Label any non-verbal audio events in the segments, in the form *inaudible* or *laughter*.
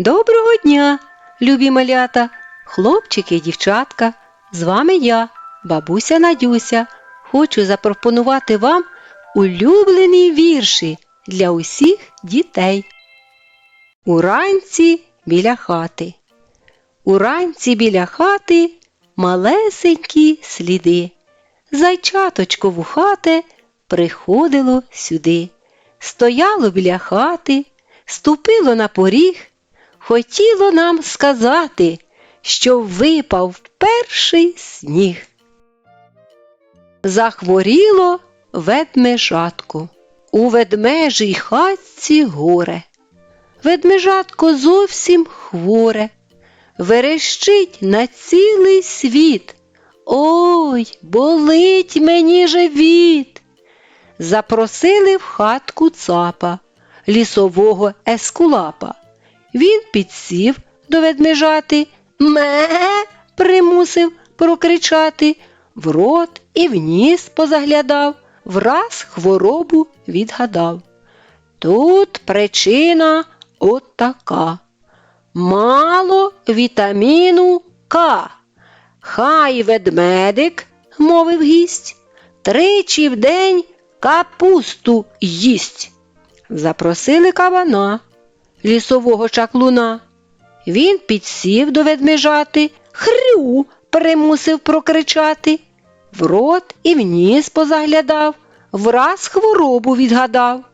Доброго дня, любі малята, хлопчики і дівчатка. З вами я, бабуся Надюся. Хочу запропонувати вам улюблені вірші для усіх дітей. Уранці біля хати. Уранці біля хати малесенькі сліди. Зайчаточко вухате приходило сюди. Стояло біля хати, ступило на поріг, хотіло нам сказати, що випав перший сніг. Захворіло ведмежатко. У ведмежій хатці горе. Ведмежатко зовсім хворе, верещить на цілий світ. Ой, болить мені живіт. Запросили в хатку цапа, лісового ескулапа. Він підсів до ведмежати, ме примусив прокричати, в рот і в ніс позаглядав, враз хворобу відгадав. Тут причина от така. Мало вітаміну К. Хай ведмедик, мовив гість, тричі в день капусту їсть. Запросили кабана, лісового чаклуна. Він підсів до ведмежати, хрю примусив прокричати. В рот і в ніс позаглядав, враз хворобу відгадав.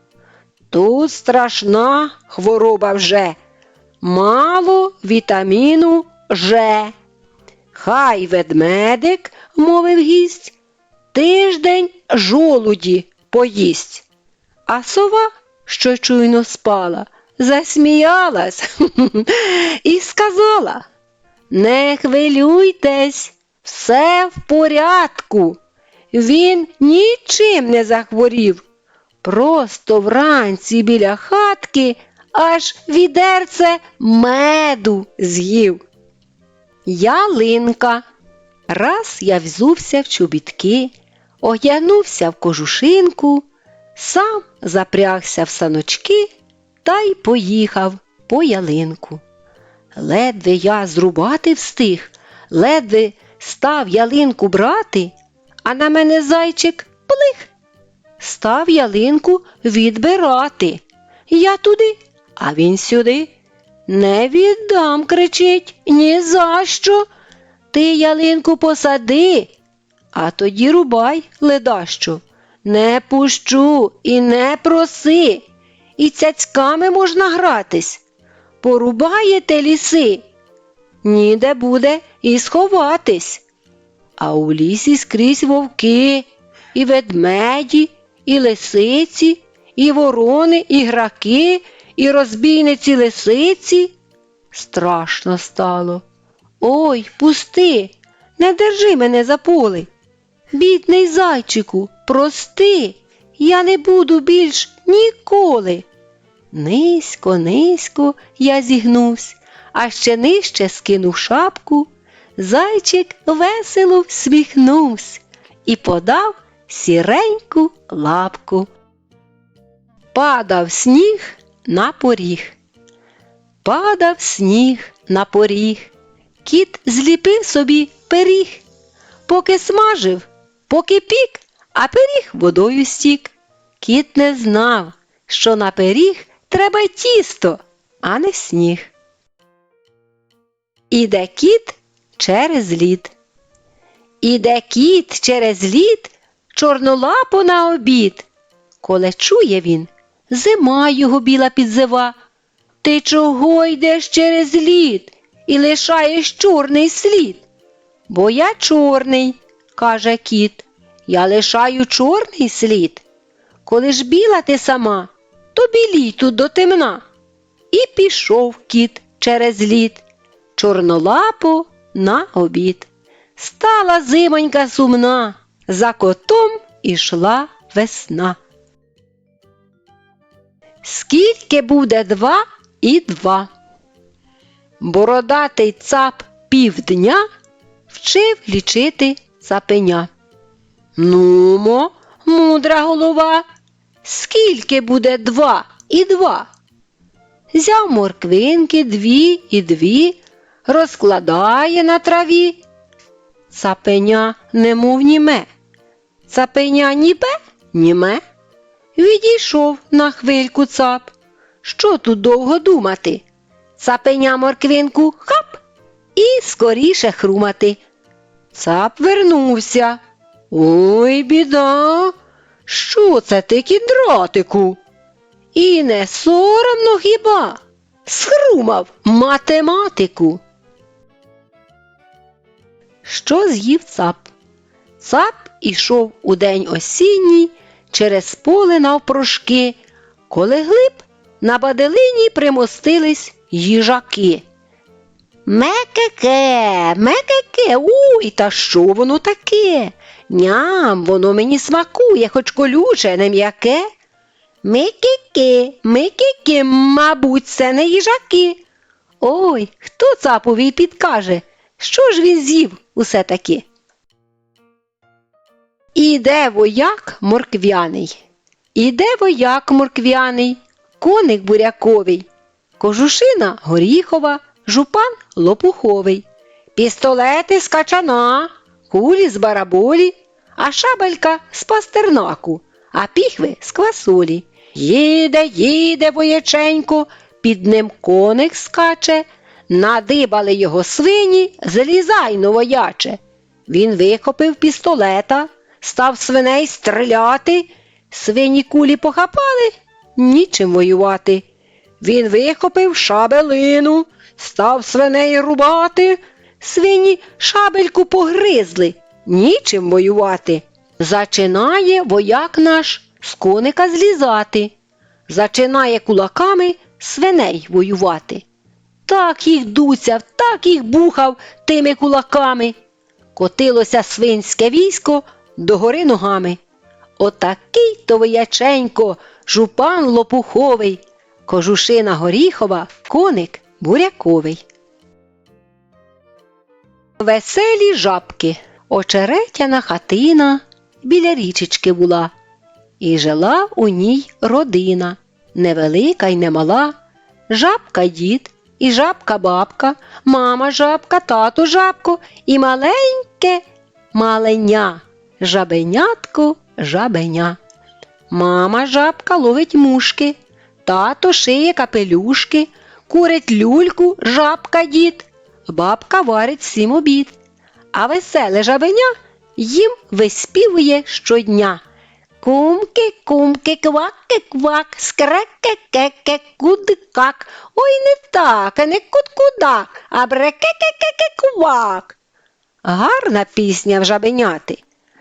Тут страшна хвороба вже, мало вітаміну Ж. Хай ведмедик, мовив гість, тиждень жолуді поїсть. А сова, що чуйно спала, засміялась *laughs* і сказала Не хвилюйтесь, все в порядку. Він нічим не захворів. Просто вранці біля хатки аж відерце меду з'їв. Ялинка. Раз я взувся в чобітки, огянувся в кожушинку, сам запрягся в саночки та й поїхав по ялинку. Ледве я зрубати встиг, ледве став ялинку брати, а на мене зайчик плих. Став ялинку відбирати. Я туди, а він сюди. Не віддам, кричить, ні за що. Ти ялинку посади, а тоді рубай, ледащо. Не пущу і не проси, і цяцьками можна гратись. Порубаєте ліси, ніде буде і сховатись. А у лісі скрізь вовки, і ведмеді, і лисиці, і ворони, і граки, і розбійниці лисиці. Страшно стало. Ой, пусти, не держи мене за поли. Бідний зайчику, прости, я не буду більш ніколи. Низько, низько я зігнувсь, а ще нижче скинув шапку. Зайчик весело всміхнувся і подав сіреньку лапку. Падав сніг на поріг. Падав сніг на поріг. Кіт зліпив собі пиріг. Поки смажив, поки пік, а пиріг водою стік. Кіт не знав, що на пиріг треба тісто, а не сніг. Іде кіт через лід. Іде кіт через лід, чорнолапо на обід. Коле чує він, зима його біла підзива. Ти чого йдеш через лід і лишаєш чорний слід? Бо я чорний, каже кіт, я лишаю чорний слід. Коли ж біла ти сама, то білій тут до темна. І пішов кіт через лід, чорнолапо на обід. Стала зимонька сумна, за котом ішла весна. Скільки буде два і два? Бородатий цап півдня вчив лічити цапеня. Нумо, мудра голова, скільки буде два і два? зяв морквинки дві і дві, розкладає на траві. Цапеня немов німе. Цапеня нібе, німе. Відійшов на хвильку цап. Що тут довго думати? Цапеня морквинку хап і скоріше хрумати. Цап вернувся. Ой, біда. Що це ти, кіндратику? І не соромно хіба? Схрумав математику. Що з'їв цап? Цап ішов у день осінній через поле навпрошки, коли глиб на баделині примостились їжаки. Мекеке, мекеке, уй, та що воно таке? Ням, воно мені смакує, хоч колюче, не м'яке. Микики, микики, мабуть, це не їжаки. Ой, хто цапові підкаже, що ж він з'їв усе таки? Іде вояк морквяний, іде вояк морквяний, коник буряковий, кожушина горіхова, жупан лопуховий, пістолети з качана, кулі з бараболі, а шабелька з пастернаку, а піхви з квасолі. Їде, їде вояченько, під ним коник скаче, надибали його свині, злізай новояче. Він вихопив пістолета, став свиней стріляти, свині кулі похапали, нічим воювати. Він вихопив шабелину, став свиней рубати, свині шабельку погризли, нічим воювати. Зачинає вояк наш з коника злізати, зачинає кулаками свиней воювати. Так їх дуцяв, так їх бухав тими кулаками. Котилося свинське військо догори ногами. Отакий то вояченько, жупан лопуховий, кожушина горіхова, коник буряковий. Веселі жабки, очеретяна хатина біля річечки була, і жила у ній родина, невелика й немала, жабка дід, і жабка бабка, мама жабка, тато жабко і маленьке маленя, жабенятко жабеня. Мама жабка ловить мушки, тато шиє капелюшки, курить люльку, жабка дід, бабка варить всім обід, а веселе жабеня їм виспівує щодня. Кумки, кумки, кваки, квак, скреке, кеке, кудикак. Ой, не так, а не куд-кудак, а бреке-ке-ке-ке квак. Гарна пісня в жабеняти.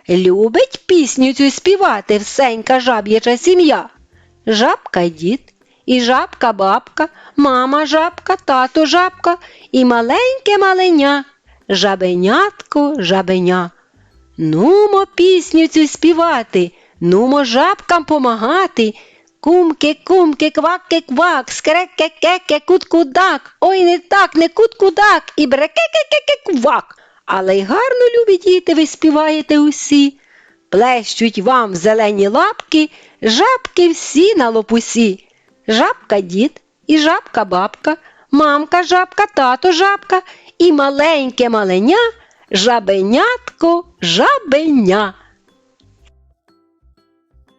Любить пісню цю співати всенька жаб'яча сім'я. Жабка дід, і жабка бабка, мама жабка, тато жабка і маленьке маленя, жабенятко жабеня. Нумо пісню цю співати, нумо жабкам помагати. Кумки, кумки, кваки, квак, скреке, кеке, кут-кудак. Ой, не так, не кут-кудак, і бреке-ке-ке-ке квак. Але й гарно, любі діти, ви співаєте усі. Плещуть вам зелені лапки, жабки всі на лопусі. Жабка дід, і жабка бабка, мамка жабка, тато жабка, і маленьке маленя, жабенятко, жабеня.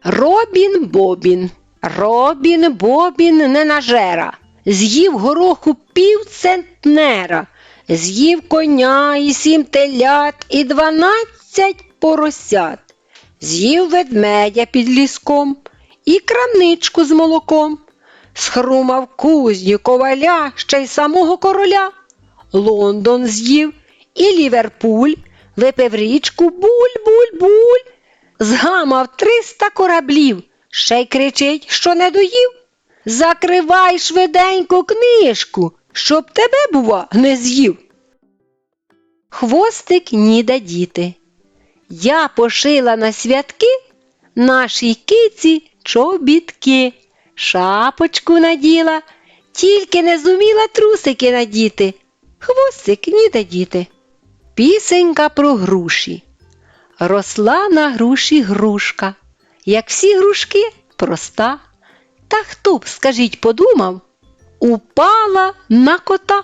Робін Бобін. Робін Бобін ненажера. З'їв гороху пів центнера, з'їв коня і сім телят, і дванадцять поросят, з'їв ведмедя під ліском і крамничку з молоком, схрумав кузню коваля ще й самого короля. Лондон з'їв і Ліверпуль, випив річку буль-буль-буль, згамав триста кораблів, ще й кричить, що не доїв. Закривай швиденько книжку, щоб тебе, бува, не з'їв. Хвостик ніда діти. Я пошила на святки нашій киці чобітки, шапочку наділа, тільки не зуміла трусики надіти. Хвостик ніда діти. Пісенька про груші. Росла на груші грушка, як всі грушки проста. Та хто б, скажіть, подумав, упала на кота.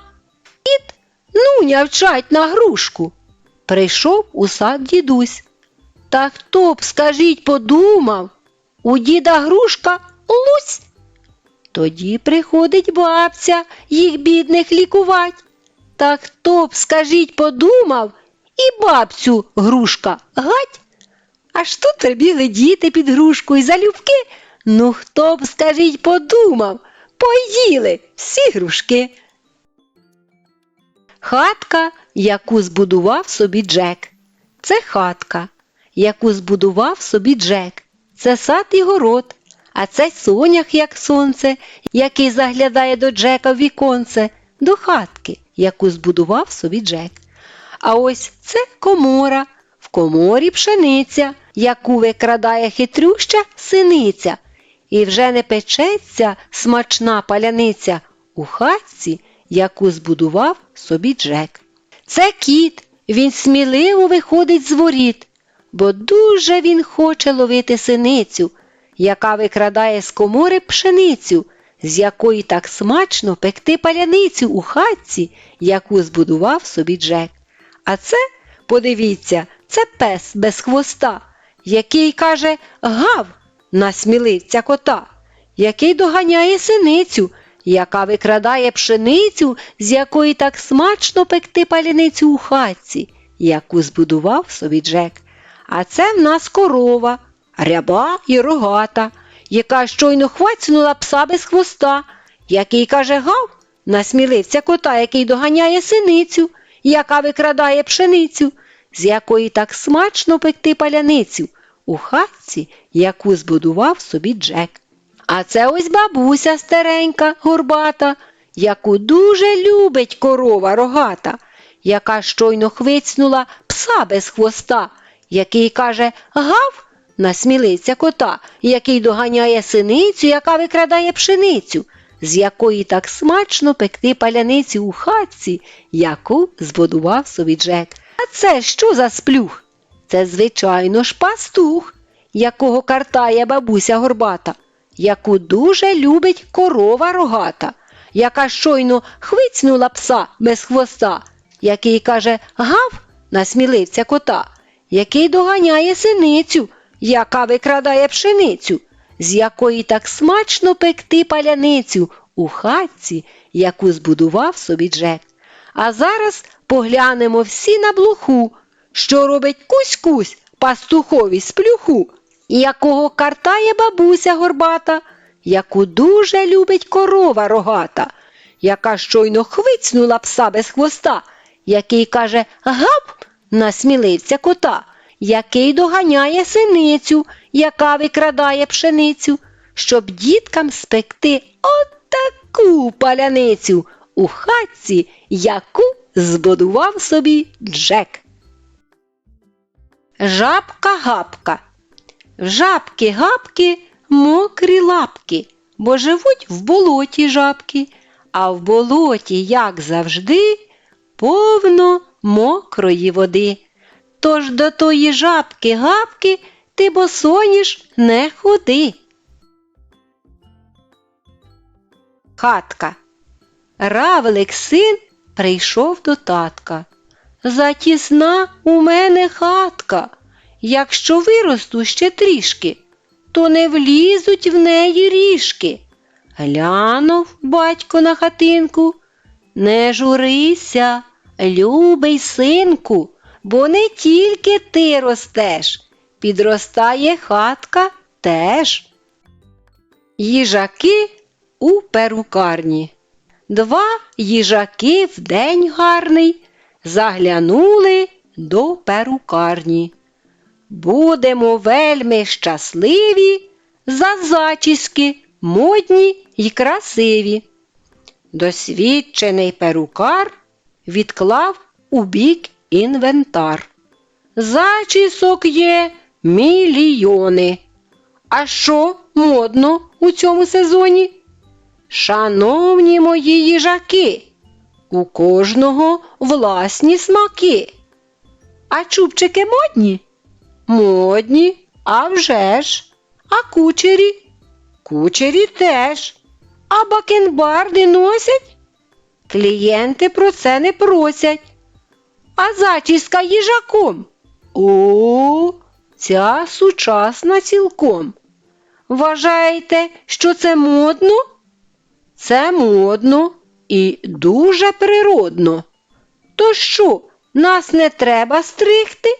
Кіт ну нявчать на грушку. Прийшов у сад дідусь. Та хто б, скажіть, подумав, у діда грушка лусь. Тоді приходить бабця їх бідних лікувать. Та хто б, скажіть, подумав, і бабцю грушка гать. Аж тут прибігли діти під грушкою залюбки. Ну хто б, скажіть, подумав, поїли всі грушки. Хатка, яку збудував собі Джек. Це хатка, яку збудував собі Джек. Це сад і город, а це сонях, як сонце, який заглядає до Джека в віконце, до хатки, яку збудував собі Джек. А ось це комора, в коморі пшениця, яку викрадає хитрюща синиця. І вже не печеться смачна паляниця у хатці, яку збудував собі Джек. Це кіт, він сміливо виходить з воріт, бо дуже він хоче ловити синицю, яка викрадає з комори пшеницю, з якої так смачно пекти паляницю у хатці, яку збудував собі Джек. А це, подивіться, це пес без хвоста, який каже гав на сміливця кота, який доганяє синицю, яка викрадає пшеницю, з якої так смачно пекти паляницю у хатці, яку збудував собі Джек. А це в нас корова, ряба і рогата, яка щойно хвацнула пса без хвоста, який каже гав на сміливця кота, який доганяє синицю, яка викрадає пшеницю, з якої так смачно пекти паляницю у хатці, яку збудував собі Джек. А це ось бабуся старенька, горбата, яку дуже любить корова рогата, яка щойно хвицнула пса без хвоста, який каже гав на сміливця кота, який доганяє синицю, яка викрадає пшеницю, з якої так смачно пекти паляницю у хатці, яку збудував собі Джек. А це що за сплюх? Це, звичайно ж, пастух, якого картає бабуся горбата, яку дуже любить корова рогата, яка щойно хвицнула пса без хвоста, який каже гав на сміливця кота, який доганяє синицю, яка викрадає пшеницю, з якої так смачно пекти паляницю у хатці, яку збудував собі Джек. А зараз поглянемо всі на блоху, що робить кусь-кусь пастухові сплюху, якого картає бабуся горбата, яку дуже любить корова рогата, яка щойно хвицнула пса без хвоста, який каже гап на сміливця кота, який доганяє синицю, яка викрадає пшеницю, щоб діткам спекти отаку паляницю у хатці, яку збудував собі Джек. Жабка-гапка. В жабки-гапки мокрі лапки, бо живуть в болоті жабки, а в болоті, як завжди, повно мокрої води. Тож до тої жабки-гапки ти босоніж не ходи. Хатка. Равлик син прийшов до татка. Затісна у мене хатка. Якщо виросту ще трішки, то не влізуть в неї ріжки. Глянув батько на хатинку. Не журися, любий синку, бо не тільки ти ростеш, підростає хатка теж. Їжаки у перукарні. Два їжаки в день гарний заглянули до перукарні. Будемо вельми щасливі за зачіски, модні й красиві. Досвідчений перукар відклав у бік інвентар. Зачісок є мільйони. А що модно у цьому сезоні? Шановні мої їжаки, у кожного власні смаки. А чубчики модні? Модні, а вже ж. А кучері? Кучері теж. А бакенбарди носять? Клієнти про це не просять. А зачіска їжаком. О, ця сучасна цілком. Вважаєте, що це модно? Це модно і дуже природно. То що, нас не треба стригти?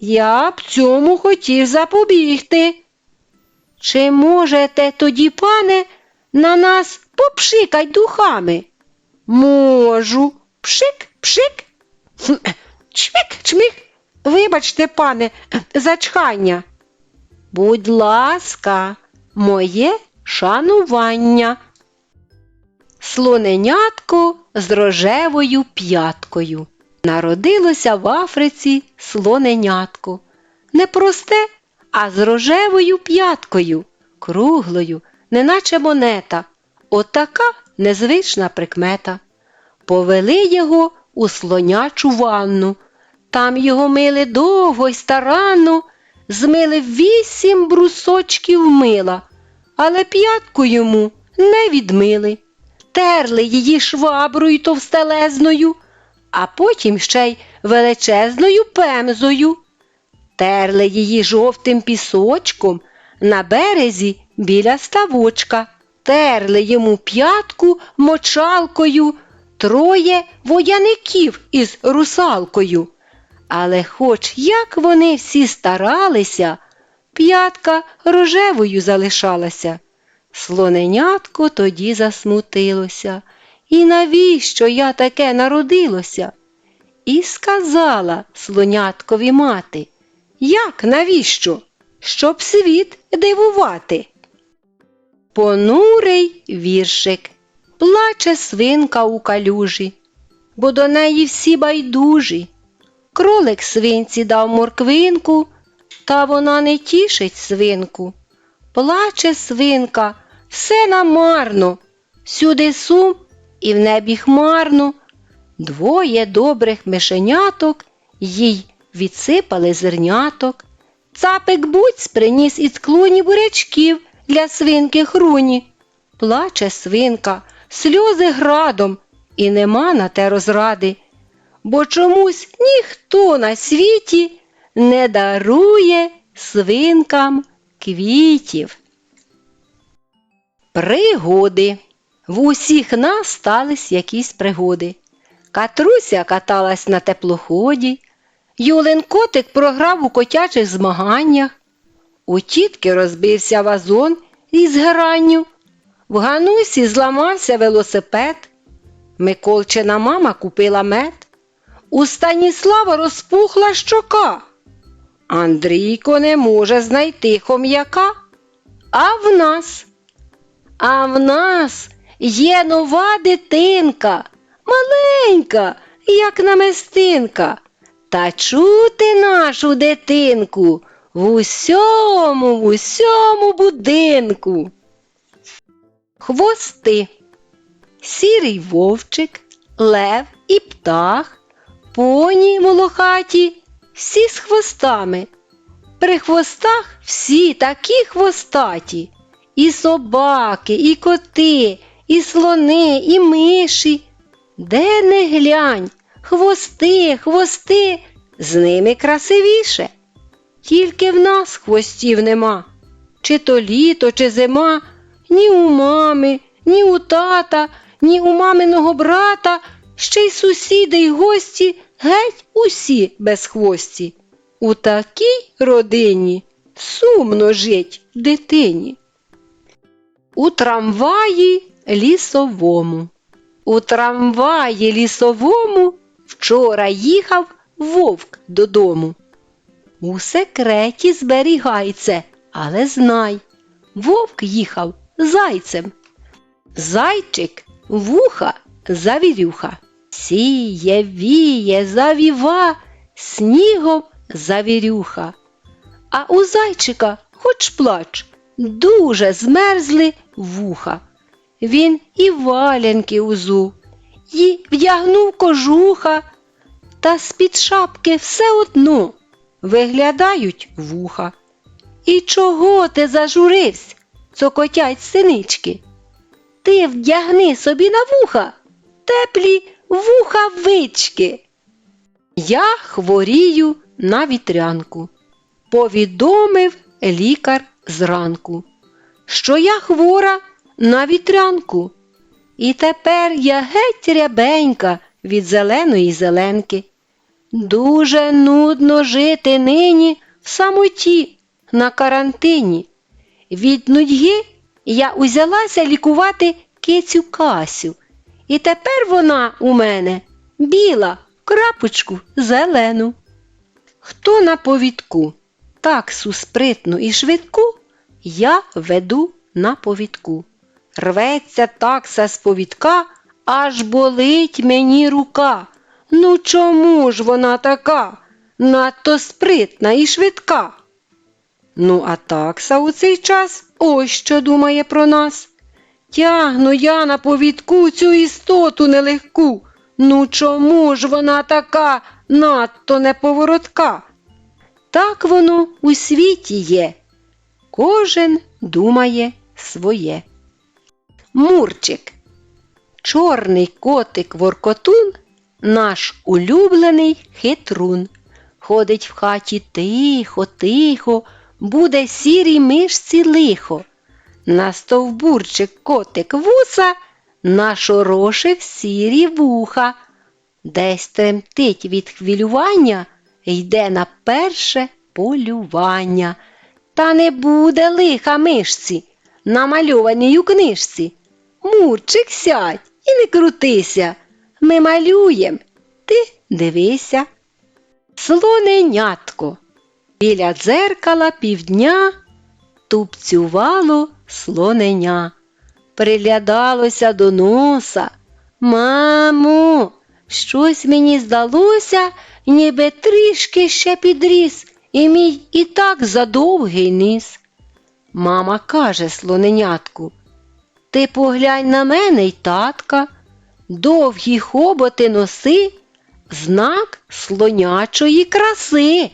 Я б цьому хотів запобігти. Чи можете тоді, пане, на нас попшикать духами? Можу. Пшик, пшик. Чмик, чмик. Вибачте, пане, за чхання. Будь ласка, моє шанування. Слоненятко з рожевою п'яткою. Народилося в Африці слоненятко. Не просте, а з рожевою п'яткою, круглою, неначе монета. Отака незвична прикмета. Повели його у слонячу ванну. Там його мили довго й старанно, змили вісім брусочків мила, але п'ятку йому не відмили. Терли її шваброю товстелезною, а потім ще й величезною пемзою. Терли її жовтим пісочком на березі біля ставочка, терли йому п'ятку мочалкою, троє вояників із русалкою. Але хоч як вони всі старалися, п'ятка рожевою залишалася. Слоненятко тоді засмутилося. І навіщо я таке народилося? І сказала слоняткові мати, як навіщо? Щоб світ дивувати. Понурий віршик, плаче свинка у калюжі, бо до неї всі байдужі. Кролик свинці дав морквинку, та вона не тішить свинку. Плаче свинка, все намарно, сюди сум і в небі хмарно. Двоє добрих мишеняток їй відсипали зерняток. Цапик буць приніс із клуні бурячків для свинки хруні. Плаче свинка, сльози градом, і нема на те розради, бо чомусь ніхто на світі не дарує свинкам квітів. Пригоди. В усіх нас стались якісь пригоди. Катруся каталась на теплоході, Юлин котик програв у котячих змаганнях, у тітки розбився вазон із гранню, в Ганусі зламався велосипед, Миколчина мама купила мед, у Станіслава розпухла щока. Андрійко не може знайти хом'яка, а в нас. А в нас є нова дитинка, маленька, як намистинка. Та чути нашу дитинку в усьому, в усьому будинку. Хвости. Сірий вовчик, лев і птах, поні волохаті, всі з хвостами. При хвостах всі такі хвостаті. І собаки, і коти, і слони, і миші. Де не глянь, хвости, хвости, з ними красивіше. Тільки в нас хвостів нема. Чи то літо, чи зима, ні у мами, ні у тата, ні у маминого брата, ще й сусіди й гості геть усі без хвості. У такій родині сумно жить дитині. У трамваї лісовому. У трамваї лісовому вчора їхав вовк додому. У секреті зберігай але знай, вовк їхав зайцем. Зайчик вуха завірюха, сіє, віє, завіва, снігом завірюха. А у зайчика хоч плач, дуже змерзли вуха. Він і валянки узув, і вдягнув кожуха, та з-під шапки все одно виглядають вуха. І чого ти зажурився, цокотять синички? ти вдягни собі на вуха теплі вухавички. Я хворію на вітрянку, повідомив лікар зранку, що я хвора на вітрянку. І тепер я геть рябенька від зеленої зеленки. Дуже нудно жити нині в самоті на карантині. Від нудьги я узялася лікувати кицю Касю. І тепер вона у мене біла, крапочку зелену. Хто на повідку таксу спритну і швидку, я веду на повідку. Рветься такса з повідка, аж болить мені рука. Ну чому ж вона така? Надто спритна і швидка. Ну, а такса у цей час ось що думає про нас. Тягну я на повідку цю істоту нелегку. Ну чому ж вона така надто неповоротка? Так воно у світі є. Кожен думає своє. Мурчик. Чорний котик воркотун наш улюблений хитрун. Ходить в хаті тихо, тихо, буде сірій мишці лихо. Настовбурчик котик вуса нашорошив сірі вуха. Десь тремтить від хвилювання, йде на перше полювання. Та не буде лиха мишці, намальованій у книжці. Мурчик сядь і не крутися. Ми малюєм, ти дивися. Слоненятко. Біля дзеркала півдня тупцювало слоненя, приглядалося до носа. Мамо, щось мені здалося, ніби трішки ще підріс, і мій і так задовгий ніс. Мама каже слоненятку, ти поглянь на мене й татка, довгі хоботи носи, знак слонячої краси.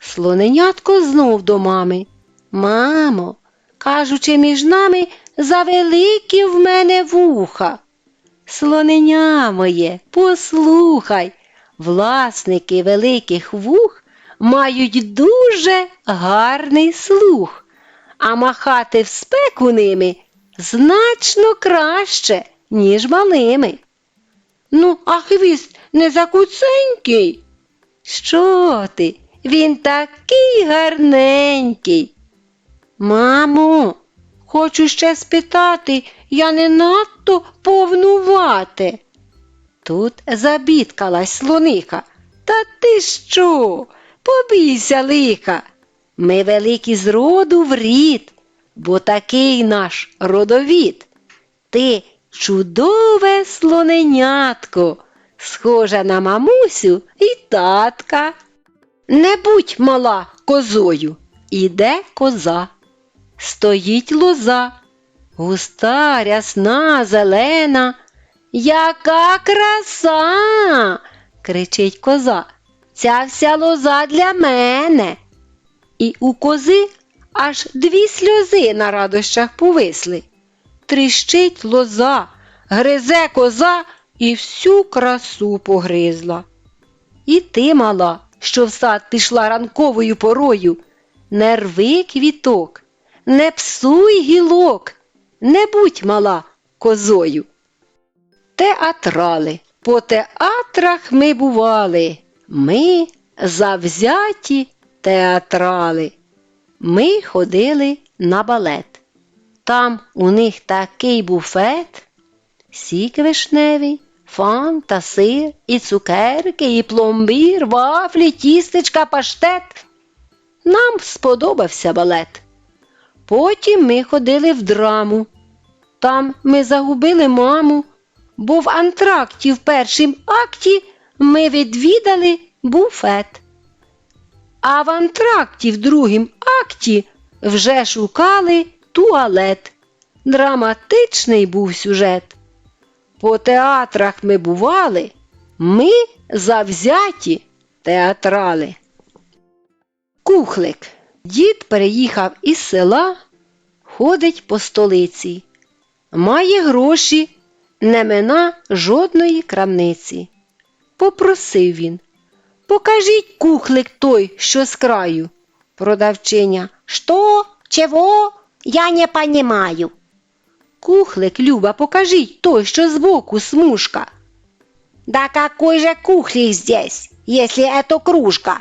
Слоненятко знов до мами. Мамо, кажучи між нами, завеликі в мене вуха. Слоненя моє, послухай, власники великих вух мають дуже гарний слух, а махати в спеку ними значно краще, ніж малими. Ну, а хвіст не закуценький. Що ти? Він такий гарненький. Мамо, хочу ще спитати, я не надто повнувати. Тут забідкалась слоника. Та ти що? Побійся лиха. Ми великі з роду в рід, бо такий наш родовід. Ти чудове слоненятко, схожа на мамусю і татка. Не будь мала козою, іде коза. Стоїть лоза, густа, рясна, зелена. Яка краса. кричить коза. Ця вся лоза для мене. І у кози аж дві сльози на радощах повисли. Тріщить лоза, гризе коза і всю красу погризла. І ти, мала, що в сад пішла ранковою порою, не рви квіток, не псуй гілок, не будь мала козою. Театрали. По театрах ми бували, ми завзяті театрали. Ми ходили на балет. Там у них такий буфет, сік вишневий, фанта, сир, і цукерки, і пломбір, вафлі, тістечка, паштет. Нам сподобався балет. Потім ми ходили в драму. Там ми загубили маму, бо в антракті в першім акті ми відвідали буфет. А в антракті в другім акті вже шукали туалет. Драматичний був сюжет. По театрах ми бували, ми завзяті театрали. Кухлик. Дід переїхав із села, ходить по столиці. має гроші, не мина жодної крамниці. Попросив він. Покажіть кухлик той, що з краю. Продавчиня. Что? Чего? Я не понимаю. Кухлик, Люба, покажіть той, що збоку смужка. Да какой же кухлик здесь, если это кружка?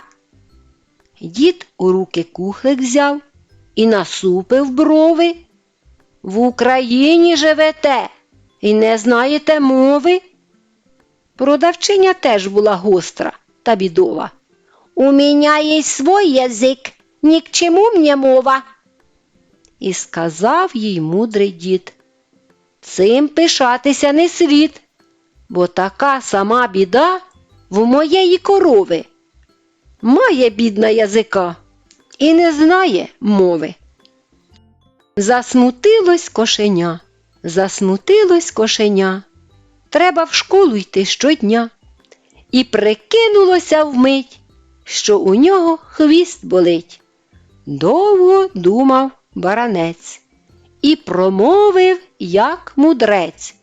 Дід у руки кухлик взяв і насупив брови. В Україні живете і не знаєте мови. Продавчиня теж була гостра та бідова. У меня есть свой язык, ни к чему мне мова. І сказав їй мудрий дід. Цим пишатися не слід, бо така сама біда в моєї корови. Має бідна язика і не знає мови. Засмутилось кошеня, засмутилось кошеня. Треба в школу йти щодня. І прикинулося вмить, що у нього хвіст болить. Довго думав баранець і промовив, як мудрець.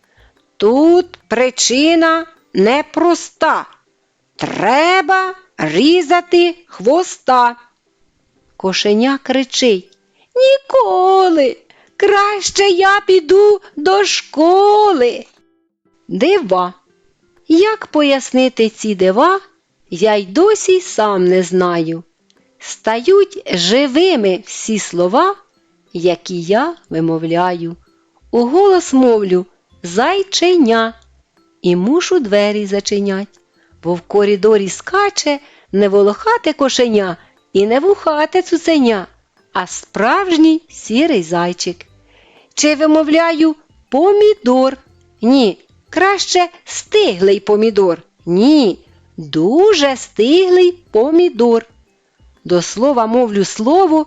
Тут причина непроста. Треба різати хвоста. Кошеня кричить Ніколи. Краще я піду до школи. Дива. Як пояснити ці дива, я й досі сам не знаю. Стають живими всі слова, які я вимовляю. У голос мовлю зайченя і мушу двері зачинять, бо в коридорі скаче не волохате кошеня і не вухате цуценя, а справжній сірий зайчик. Чи вимовляю помідор? Ні, краще стиглий помідор. Ні, дуже стиглий помідор. До слова мовлю слово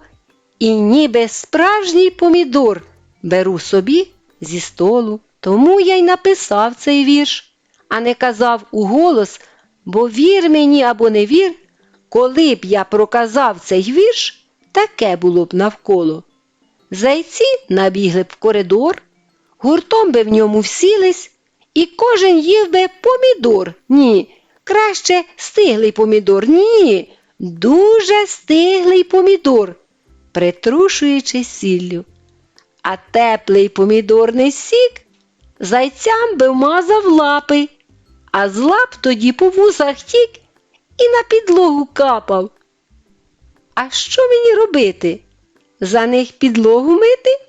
і ніби справжній помідор беру собі зі столу. Тому я й написав цей вірш, а не казав у голос, бо вір мені або не вір, коли б я проказав цей вірш, таке було б навколо. Зайці набігли б в коридор, гуртом би в ньому всілись, і кожен їв би помідор. Ні, краще стиглий помідор. Ні, дуже стиглий помідор, притрушуючи сіллю. А теплий помідорний сік зайцям би вмазав лапи, а з лап тоді по вусах тік і на підлогу капав. А що мені робити? За них підлогу мити?